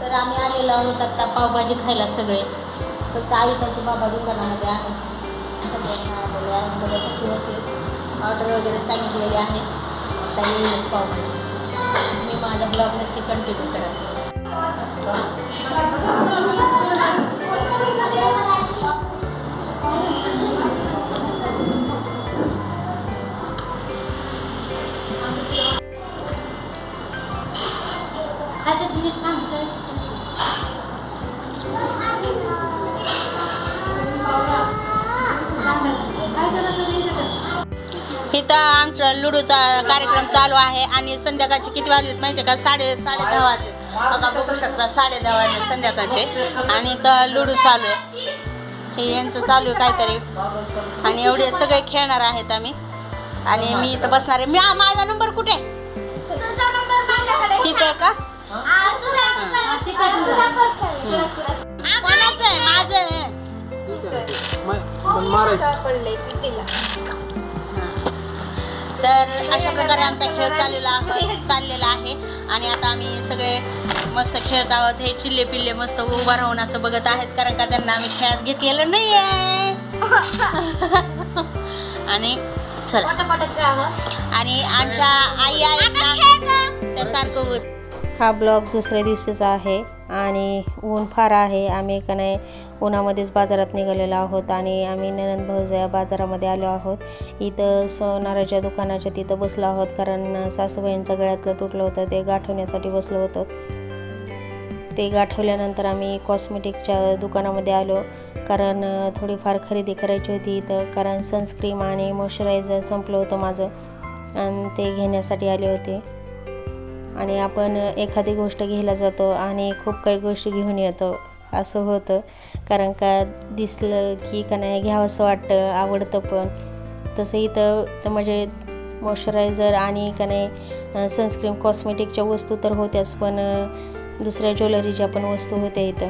तर आम्ही आलेलो आहोत आता पावभाजी खायला सगळे. फक्त आई त्याच्या बाबा दुकानामध्ये आहेत सगळ्यांना आलेले आहेत बघा कसे ऑर्डर वगैरे सांगितलेली आहे. आता येईलच पावभाजी. मी माझा ब्लॉग नक्की कंटिन्यू करा इथं आमचा लुडोचा कार्यक्रम चालू आहे आणि संध्याकाळचे किती वाजलेत माहिती आहे का? साडे साडे दहा वाजले बघा बघू शकता साडे दहा वाजले संध्याकाळचे. आणि इथं लुडो चालू आहे. हे यांचं चालू आहे काहीतरी. आणि एवढे सगळे खेळणार आहेत आम्ही. आणि मी इथं बसणार आहे. मी माझा नंबर कुठे? तिथं आहे का? तर अशा प्रकारे आमचा खेळ चाललेला आहे चाललेला आहे. आणि आता आम्ही सगळे मस्त खेळत आहोत. हे चिल्ले पिल्ले मस्त उभा राहून असं बघत आहेत कारण का त्यांना आम्ही खेळात घेतलेलं नाही आहे आणि चला. आणि आमच्या आई आहेत ना त्यासारखं होत हा ब्लॉग दुसऱ्या दिवशीचा आहे आणि ऊन फार आहे. आम्ही का नाही उन्हामध्येच बाजारात निघालेलो आहोत आणि आम्ही ननंद या बाजारामध्ये आलो आहोत. इथं सोनाराच्या दुकानाच्या तिथं बसलो आहोत कारण सासूबाईंचं गळ्यातलं तुटलं होतं ते गाठवण्यासाठी बसलो होतो. ते गाठवल्यानंतर आम्ही कॉस्मेटिकच्या दुकानामध्ये आलो कारण थोडीफार खरेदी करायची होती इथं कारण सनस्क्रीम आणि मॉइश्चरायझर संपलं होतं माझं आणि ते घेण्यासाठी आले होते. आणि आपण एखादी गोष्ट घ्यायला जातो आणि खूप काही गोष्टी घेऊन येतो. असं होतं. कारण का दिसलं की का नाही घ्यावंसं वाटतं आवडतं पण. तसं इथं तर म्हणजे मॉइश्चरायझर आणि का नाही सनस्क्रीम कॉस्मेटिकच्या वस्तू तर होत्याच पण दुसऱ्या ज्वेलरीच्या पण वस्तू होत्या इथं.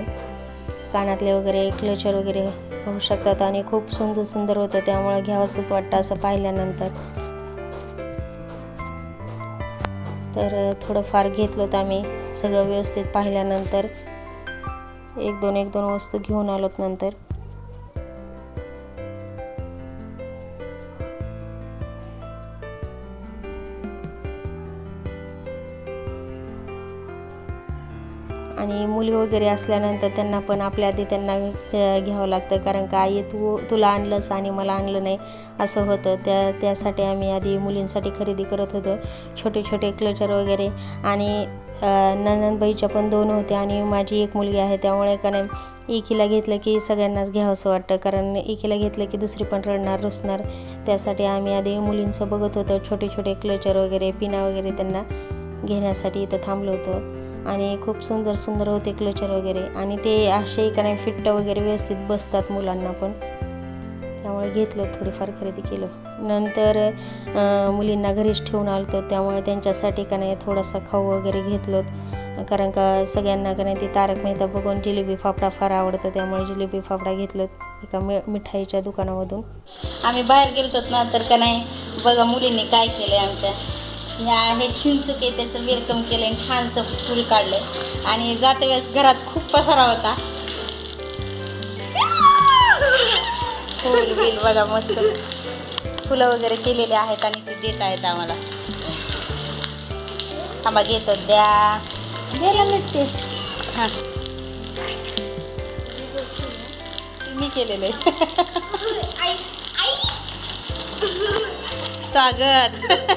कानातले वगैरे क्लचर वगैरे पाहू शकतात आणि खूप सुंदर सुंदर होतं. त्यामुळं घ्यावंसंच वाटतं असं पाहिल्यानंतर. तर थोडंफार घेतलं होतं आम्ही. सगळं व्यवस्थित पाहिल्यानंतर एक दोन एक दोन वस्तू घेऊन आलोत नंतर. आणि मुली वगैरे असल्यानंतर त्यांना पण आपल्या आधी त्यांना घ्यावं लागतं. कारण का आई तू तुला आणलंस आणि मला आणलं नाही. असं होतं. त्या त्यासाठी आम्ही आधी मुलींसाठी खरेदी करत होतो. छोटे छोटे क्लचर वगैरे. आणि नंदनबाईच्या पण दोन होत्या आणि माझी एक मुलगी आहे. त्यामुळे का नाही एकीला घेतलं की सगळ्यांनाच घ्यावंसं वाटतं. कारण एकीला घेतलं की दुसरी पण रडणार रुसणार. त्यासाठी आम्ही आधी मुलींचं बघत होतो. छोटे छोटे क्लचर वगैरे पिना वगैरे त्यांना घेण्यासाठी इथं थांबलो होतो. आणि खूप सुंदर सुंदर होते क्लचर वगैरे. आणि ते असे का नाही फिट्ट वगैरे व्यवस्थित बसतात मुलांना पण. त्यामुळे घेतलं थोडीफार खरेदी केलं. नंतर मुलींना घरीच ठेवून आलतो. त्यामुळे त्यांच्यासाठी का नाही थोडासा खाऊ वगैरे घेतलं. कारण का सगळ्यांना का नाही ते तारक मेहता बघून जिलेबी फाफडा फार आवडतं. त्यामुळे जिलेबी फाफडा घेतलं एका मि मिठाईच्या दुकानामधून. आम्ही बाहेर गेलो ना तर का नाही बघा मुलींनी काय केलं आहे आमच्या. हे चिंचुके त्याचं वेलकम केलं आणि छानसं फूल काढलं आणि जाते वेळेस घरात खूप पसारा होता. फुल बिल बघा मस्त. फुलं वगैरे केलेले आहेत आणि ते देत आहेत आम्हाला. थांबा घेतो. द्या. द्यायला मिळते. हां. मी केलेलं. आहे स्वागत.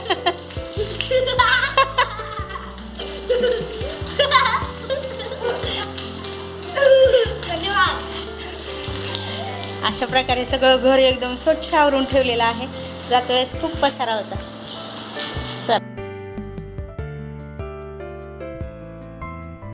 अशा प्रकारे सगळं घर एकदम स्वच्छ आवरून ठेवलेलं आहे. जातो वेळेस खूप पसारा होता.